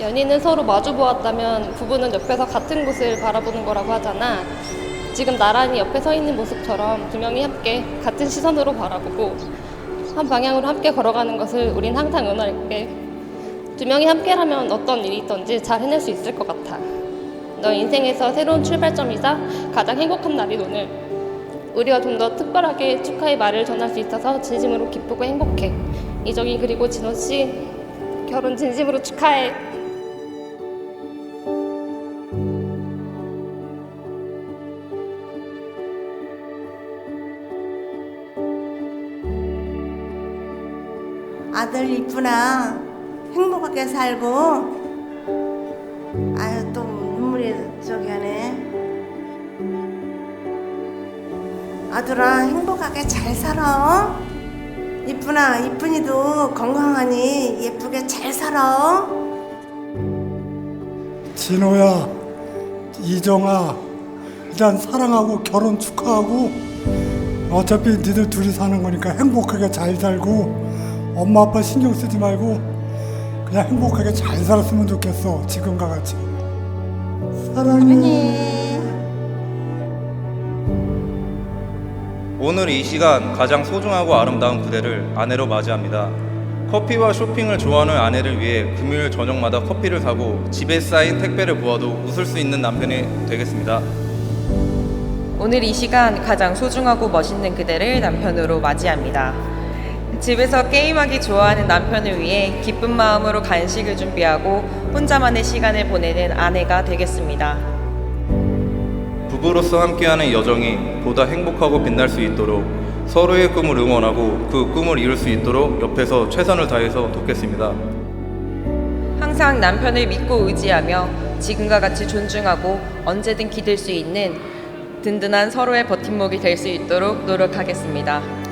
연인은 서로 마주 보았다면 부부는 옆에서 같은 곳을 바라보는 거라고 하잖아. 지금 나란히 옆에 서 있는 모습처럼 두 명이 함께 같은 시선으로 바라보고 한 방향으로 함께 걸어가는 것을 우린 항상 응원할게. 두 명이 함께라면 어떤 일이 있던지 잘 해낼 수 있을 것 같아. 너 인생에서 새로운 출발점이자 가장 행복한 날이 오늘. 우리가 좀 더 특별하게 축하의 말을 전할 수 있어서 진심으로 기쁘고 행복해. 이정희 그리고 진호 씨 결혼 진심으로 축하해. 아들 이쁘나. 행복하게 살고. 아유 또 눈물이 저기 하네. 아들아 행복하게 잘 살아. 이쁘나 이쁜이도 건강하니 예쁘게 잘 살아. 진호야, 이정아, 일단 사랑하고 결혼 축하하고 어차피 니들 둘이 사는 거니까 행복하게 잘 살고 엄마 아빠 신경 쓰지 말고 그냥 행복하게 잘 살았으면 좋겠어 지금과 같이 사랑해. 오늘 이 시간 가장 소중하고 아름다운 그대를 아내로 맞이합니다. 커피와 쇼핑을 좋아하는 아내를 위해 금요일 저녁마다 커피를 사고 집에 쌓인 택배를 보아도 웃을 수 있는 남편이 되겠습니다. 오늘 이 시간 가장 소중하고 멋있는 그대를 남편으로 맞이합니다. 집에서 게임하기 좋아하는 남편을 위해 기쁜 마음으로 간식을 준비하고 혼자만의 시간을 보내는 아내가 되겠습니다. 부부로서 함께하는 여정이 보다 행복하고 빛날 수 있도록 서로의 꿈을 응원하고 그 꿈을 이룰 수 있도록 옆에서 최선을 다해서 돕겠습니다. 항상 남편을 믿고 의지하며 지금과 같이 존중하고 언제든 기댈 수 있는 든든한 서로의 버팀목이 될 수 있도록 노력하겠습니다.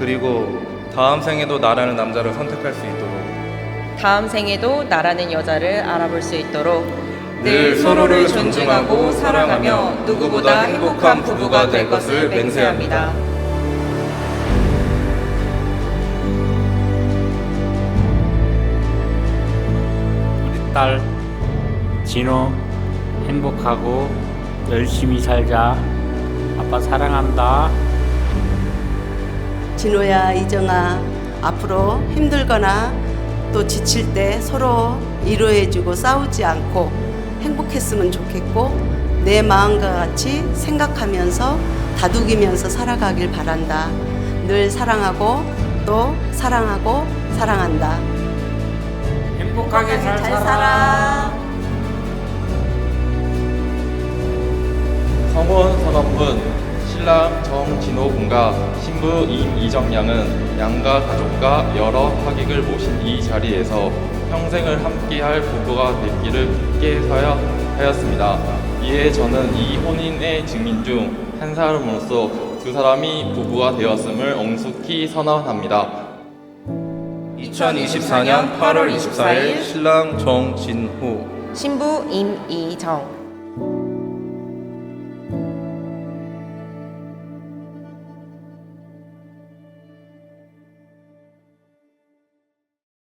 그리고 다음 생에도 나라는 남자를 선택할 수 있도록 다음 생에도 나라는 여자를 알아볼 수 있도록 늘 서로를 존중하고 사랑하며 누구보다 행복한 부부가 될 것을 맹세합니다. 우리 딸 진호 행복하고 열심히 살자. 아빠 사랑한다. 진호야 이정아 앞으로 힘들거나 또 지칠 때 서로 위로해주고 싸우지 않고 행복했으면 좋겠고 내 마음과 같이 생각하면서 다독이면서 살아가길 바란다. 늘 사랑하고 또 사랑하고 사랑한다. 행복하게 잘, 잘 살아. 살아. 성원 선언문 신랑 정진호 군과 신부 임이정 양은 양가 가족과 여러 하객을 모신 이 자리에서 평생을 함께할 부부가 되기를 굳게 서야 하였습니다. 이에 저는 이 혼인의 증인 중 한 사람으로서 두 사람이 부부가 되었음을 엄숙히 선언합니다. 2024년 8월 24일 신랑 정진호 신부 임이정